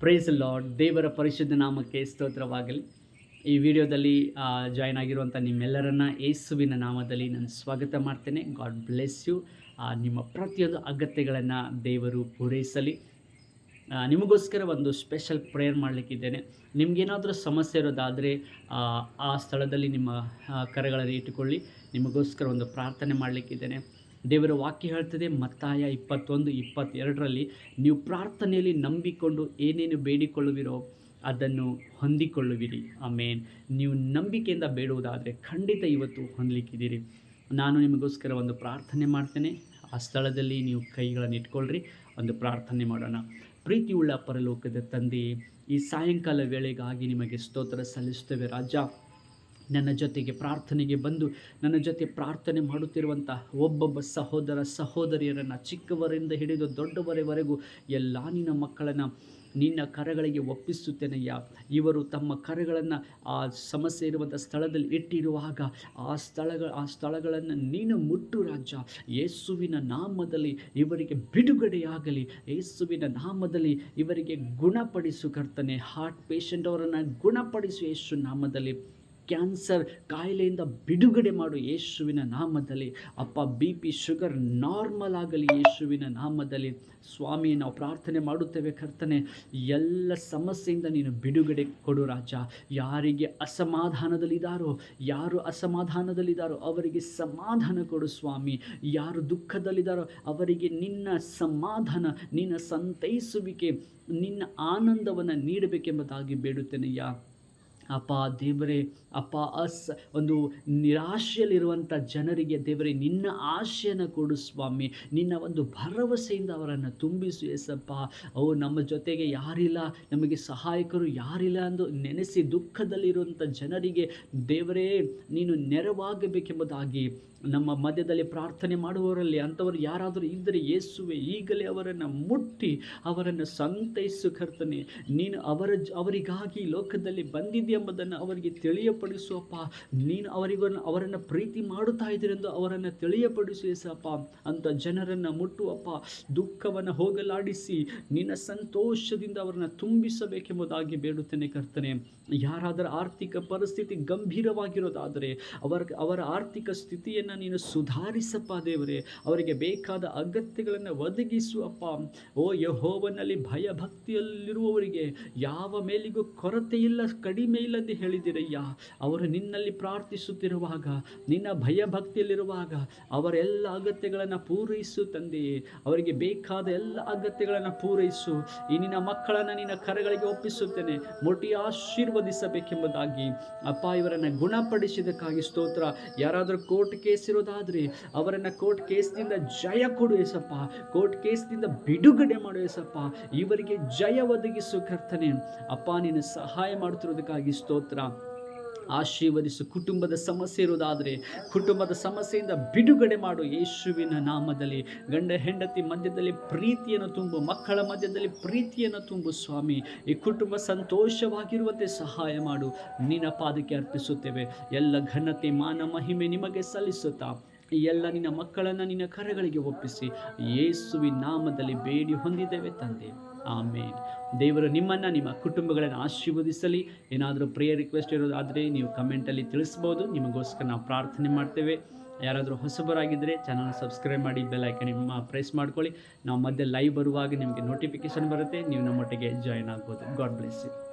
Price lord ದೇವರ ಪರಿಶುದ್ಧ ನಾಮಕ್ಕೆ ಸ್ತೋತ್ರವಾಗಲಿ. ಈ ವಿಡಿಯೋದಲ್ಲಿ ಜಾಯ್ನ್ ಆಗಿರುವಂಥ ನಿಮ್ಮೆಲ್ಲರನ್ನ ಯೇಸುವಿನ ನಾಮದಲ್ಲಿ ನಾನು ಸ್ವಾಗತ ಮಾಡ್ತೇನೆ. ಗಾಡ್ ಬ್ಲೆಸ್ ಯು ನಿಮ್ಮ ಪ್ರತಿಯೊಂದು ಅಗತ್ಯಗಳನ್ನು ದೇವರು ಪೂರೈಸಲಿ. ನಿಮಗೋಸ್ಕರ ಒಂದು ಸ್ಪೆಷಲ್ ಪ್ರೇಯರ್ ಮಾಡಲಿಕ್ಕಿದ್ದೇನೆ ನಿಮಗೇನಾದರೂ ಸಮಸ್ಯೆ ಇರೋದಾದರೆ ಆ, ಸ್ಥಳದಲ್ಲಿ ನಿಮ್ಮ ಕರೆಗಳಲ್ಲಿ ಇಟ್ಟುಕೊಳ್ಳಿ. ನಿಮಗೋಸ್ಕರ ಒಂದು ಪ್ರಾರ್ಥನೆ ಮಾಡಲಿಕ್ಕಿದ್ದೇನೆ ದೇವರ ವಾಕ್ಯ ಹೇಳ್ತದೆ, ಮತ್ತಾಯ ಇಪ್ಪತ್ತೊಂದು, ಇಪ್ಪತ್ತೆರಡರಲ್ಲಿ, ನೀವು ಪ್ರಾರ್ಥನೆಯಲ್ಲಿ ನಂಬಿಕೊಂಡು ಏನೇನು ಬೇಡಿಕೊಳ್ಳುವಿರೋ ಅದನ್ನು ಹೊಂದಿಕೊಳ್ಳುವಿರಿ. ಆಮೇನ್. ನೀವು ನಂಬಿಕೆಯಿಂದ ಬೇಡುವುದಾದರೆ ಖಂಡಿತ ಇವತ್ತು ಹೊಂದಲಿಕ್ಕಿದ್ದೀರಿ. ನಾನು ನಿಮಗೋಸ್ಕರ ಒಂದು ಪ್ರಾರ್ಥನೆ ಮಾಡ್ತೇನೆ. ಆ ಸ್ಥಳದಲ್ಲಿ ನೀವು ಕೈಗಳನ್ನು ಇಟ್ಕೊಳ್ಳ್ರಿ ಒಂದು ಪ್ರಾರ್ಥನೆ ಮಾಡೋಣ. ಪ್ರೀತಿಯುಳ್ಳ ಪರಲೋಕದ ತಂದೆ ಈ ಸಾಯಂಕಾಲ ವೇಳೆಗಾಗಿ ನಿಮಗೆ ಸ್ತೋತ್ರ ಸಲ್ಲಿಸ್ತೇವೆ ರಾಜ ನನ್ನ ಜೊತೆಗೆ ಪ್ರಾರ್ಥನೆಗೆ ಬಂದು ನನ್ನ ಜೊತೆ ಪ್ರಾರ್ಥನೆ ಮಾಡುತ್ತಿರುವಂಥ ಒಬ್ಬೊಬ್ಬ ಸಹೋದರ ಸಹೋದರಿಯರನ್ನು ಚಿಕ್ಕವರಿಂದ ಹಿಡಿದು ದೊಡ್ಡವರವರೆಗೂ ಎಲ್ಲ ನಿನ್ನ ಮಕ್ಕಳನ್ನು ನಿನ್ನ ಕರಗಳಿಗೆ ಒಪ್ಪಿಸುತ್ತೇನಯ್ಯ. ಇವರು ತಮ್ಮ ಕರಗಳನ್ನು ಆ ಸಮಸ್ಯೆ ಇರುವಂಥ ಸ್ಥಳದಲ್ಲಿ ಇಟ್ಟಿರುವಾಗ ಆ ಸ್ಥಳಗಳ ಆ ಸ್ಥಳಗಳನ್ನು ನೀನು ಮುಟ್ಟು ರಾಜ. ಯೇಸುವಿನ ನಾಮದಲ್ಲಿ ಇವರಿಗೆ ಬಿಡುಗಡೆಯಾಗಲಿ. ಯೇಸುವಿನ ನಾಮದಲ್ಲಿ ಇವರಿಗೆ ಗುಣಪಡಿಸು ಕರ್ತನೆ. ಹಾರ್ಟ್ ಪೇಷಂಟ್ ಅವರನ್ನು ಗುಣಪಡಿಸು ಯೇಸು ನಾಮದಲ್ಲಿ. ಕ್ಯಾನ್ಸರ್ ಕಾಯಿಲೆಯಿಂದ ಬಿಡುಗಡೆ ಮಾಡು ಯೇಸುವಿನ ನಾಮದಲ್ಲಿ. ಅಪ್ಪ ಬಿ ಪಿ ಶುಗರ್ ನಾರ್ಮಲ್ ಆಗಲಿ ಯೇಸುವಿನ ನಾಮದಲ್ಲಿ. ಸ್ವಾಮಿ, ನಾವು ಪ್ರಾರ್ಥನೆ ಮಾಡುತ್ತೇವೆ ಕರ್ತನೆ. ಎಲ್ಲ ಸಮಸ್ಯೆಯಿಂದ ನೀನು ಬಿಡುಗಡೆ ಕೊಡು ರಾಜ. ಯಾರಿಗೆ ಅಸಮಾಧಾನದಲ್ಲಿದ್ದಾರೋ, ಯಾರು ಅಸಮಾಧಾನದಲ್ಲಿದ್ದಾರೋ ಅವರಿಗೆ ಸಮಾಧಾನ ಕೊಡು ಸ್ವಾಮಿ. ಯಾರು ದುಃಖದಲ್ಲಿದ್ದಾರೋ ಅವರಿಗೆ ನಿನ್ನ ಸಮಾಧಾನ, ನಿನ್ನ ಸಂತೈಸುವಿಕೆ, ನಿನ್ನ ಆನಂದವನ್ನು ನೀಡಬೇಕೆಂಬುದಾಗಿ ಬೇಡುತ್ತೇನೆಯ್ಯ. ಅಪ್ಪ ದೇವರೇ, ಅಪ್ಪ ಅಸ್ ಒಂದು ನಿರಾಶೆಯಲ್ಲಿರುವಂಥ ಜನರಿಗೆ ದೇವರೇ, ನಿನ್ನ ಆಶೆಯನ್ನು ಕೊಡು ಸ್ವಾಮಿ. ನಿನ್ನ ಒಂದು ಭರವಸೆಯಿಂದ ಅವರನ್ನು ತುಂಬಿಸು ಎಸಪ್ಪ ಅವು ನಮ್ಮ ಜೊತೆಗೆ ಯಾರಿಲ್ಲ, ನಮಗೆ ಸಹಾಯಕರು ಯಾರಿಲ್ಲ ಎಂದು ನೆನೆಸಿ ದುಃಖದಲ್ಲಿರುವಂಥ ಜನರಿಗೆ ದೇವರೇ, ನೀನು ನೆರವಾಗಬೇಕೆಂಬುದಾಗಿ ನಮ್ಮ ಮಧ್ಯದಲ್ಲಿ ಪ್ರಾರ್ಥನೆ ಮಾಡುವವರಲ್ಲಿ ಅಂಥವರು ಯಾರಾದರೂ ಇದ್ದರೆ ಯೇಸುವೆ ಈಗಲೇ ಅವರನ್ನು ಮುಟ್ಟಿ, ಅವರನ್ನು ಸಂತೈಸು ಕರ್ತನೆ. ನೀನು ಅವರ, ಅವರಿಗಾಗಿ ಲೋಕದಲ್ಲಿ ಲೋಕದಲ್ಲಿ ಬಂದಿದೆಯೆಂಬುದನ್ನು ಅವರಿಗೆ ತಿಳಿಯಪಡಿಸುವಪ್ಪ. ನೀನು ಅವರಿಗನ್ನು ಅವರನ್ನು ಪ್ರೀತಿ ಮಾಡುತ್ತಾ ಇದ್ದೀರೆಂದು ಅವರನ್ನು ತಿಳಿಯಪಡಿಸು ಎಸಪ್ಪ ಅಂತ ಜನರನ್ನು ಮುಟ್ಟುವಪ್ಪ. ದುಃಖವನ್ನು ಹೋಗಲಾಡಿಸಿ ನಿನ್ನ ಸಂತೋಷದಿಂದ ಅವರನ್ನು ತುಂಬಿಸಬೇಕೆಂಬುದಾಗಿ ಬೇಡುತ್ತೇನೆ ಕರ್ತನೆ. ಯಾರಾದರೂ ಆರ್ಥಿಕ ಪರಿಸ್ಥಿತಿ ಗಂಭೀರವಾಗಿರೋದಾದರೆ ಅವರ ಅವರ ಆರ್ಥಿಕ ಸ್ಥಿತಿಯನ್ನು ನೀನು ಸುಧಾರಿಸಪ್ಪ ದೇವರೇ. ಅವರಿಗೆ ಬೇಕಾದ ಅಗತ್ಯಗಳನ್ನು ಒದಗಿಸುವಪ್ಪ. ಓ ಯಹೋವನಲ್ಲಿ ಭಯಭಕ್ತಿಯಲ್ಲಿರುವವರಿಗೆ ಯಾವ ಮೇಲಿಗೂ ಕೊರತೆ ಇಲ್ಲ ಕಡಿಮೆ ಇಲ್ಲದೆ ಹೇಳಿದಿರಯ್ಯ, ಅವರು ನಿನ್ನಲ್ಲಿ ಪ್ರಾರ್ಥಿಸುತ್ತಿರುವಾಗ, ನಿನ್ನ ಭಯ ಭಕ್ತಿಯಲ್ಲಿರುವಾಗ ಅವರ ಎಲ್ಲ ಅಗತ್ಯಗಳನ್ನು ಪೂರೈಸು ತಂದೆಯೇ. ಅವರಿಗೆ ಬೇಕಾದ ಎಲ್ಲ ಅಗತ್ಯಗಳನ್ನು ಪೂರೈಸು. ಈ ನಿನ್ನ ಮಕ್ಕಳನ್ನು ನಿನ್ನ ಕರಗಳಿಗೆ ಒಪ್ಪಿಸುತ್ತೇನೆ. ಮೊಟ್ಟಿ ಆಶೀರ್ವದಿಸಬೇಕೆಂಬುದಾಗಿ. ಅಪ್ಪ, ಇವರನ್ನು ಗುಣಪಡಿಸಿದಕ್ಕಾಗಿ ಸ್ತೋತ್ರ. ಯಾರಾದರೂ ಕೋರ್ಟ್ ಕೇಸ್ ಇರೋದಾದರೆ, ಅವರನ್ನು ಕೋರ್ಟ್ ಕೇಸ್ನಿಂದ ಜಯ ಕೊಡು ಎಸಪ್ಪ ಕೋರ್ಟ್ ಕೇಸ್ನಿಂದ ಬಿಡುಗಡೆ ಮಾಡು ಎಸಪ್ಪ ಇವರಿಗೆ ಜಯ ಒದಗಿಸು ಕರ್ತನೆ. ಅಪ್ಪ, ನೀನು ಸಹಾಯ ಮಾಡುತ್ತಿರೋದಕ್ಕಾಗಿ ಸ್ತೋತ್ರ. ಆಶೀರ್ವದಿಸು. ಕುಟುಂಬದ ಸಮಸ್ಯೆ ಇರೋದಾದರೆ ಕುಟುಂಬದ ಸಮಸ್ಯೆಯಿಂದ ಬಿಡುಗಡೆ ಮಾಡು ಯೇಸುವಿನ ನಾಮದಲ್ಲಿ. ಗಂಡ, ಹೆಂಡತಿ ಮಧ್ಯದಲ್ಲಿ ಪ್ರೀತಿಯನ್ನು ತುಂಬು. ಮಕ್ಕಳ ಮಧ್ಯದಲ್ಲಿ ಪ್ರೀತಿಯನ್ನು ತುಂಬು ಸ್ವಾಮಿ. ಈ ಕುಟುಂಬ ಸಂತೋಷವಾಗಿರುವಂತೆ ಸಹಾಯ ಮಾಡು. ನಿನ್ನ ಪಾದಕ್ಕೆ ಅರ್ಪಿಸುತ್ತೇವೆ. ಎಲ್ಲ ಘನತೆ, ಮಾನ, ಮಹಿಮೆ ನಿಮಗೆ ಸಲ್ಲಿಸುತ್ತಾ. ಎಲ್ಲ ನಿನ್ನ ಮಕ್ಕಳನ್ನು ನಿನ್ನ ಕರೆಗಳಿಗೆ ಒಪ್ಪಿಸಿ. ಯೇಸುವಿನ ನಾಮದಲ್ಲಿ ಬೇಡಿ ಹೊಂದಿದ್ದೇವೆ ತಂದೆ. ಆಮೇಲೆ ದೇವರು ನಿಮ್ಮನ್ನು ನಿಮ್ಮ ಕುಟುಂಬಗಳನ್ನು ಆಶೀರ್ವದಿಸಲಿ. ಏನಾದರೂ ಪ್ರೇಯರ್ ರಿಕ್ವೆಸ್ಟ್ ಇರೋದಾದರೆ ನೀವು ಕಮೆಂಟಲ್ಲಿ ತಿಳಿಸ್ಬೋದು. ನಿಮಗೋಸ್ಕರ ನಾವು ಪ್ರಾರ್ಥನೆ ಮಾಡ್ತೇವೆ. ಯಾರಾದರೂ ಹೊಸಬರಾಗಿದ್ದರೆ ಚಾನಲ್ ಸಬ್ಸ್ಕ್ರೈಬ್ ಮಾಡಿ ಬೆಲ್ ಐಕನ್ ನಿಮ್ಮ ಪ್ರೆಸ್ ಮಾಡ್ಕೊಳ್ಳಿ. ನಾವು ಮಧ್ಯೆ ಲೈವ್ ಬರುವಾಗ ನಿಮಗೆ ನೋಟಿಫಿಕೇಶನ್ ಬರುತ್ತೆ. ನೀವು ನಮ್ಮೊಟ್ಟಿಗೆ ಜಾಯ್ನ್ ಆಗ್ಬೋದು. God bless you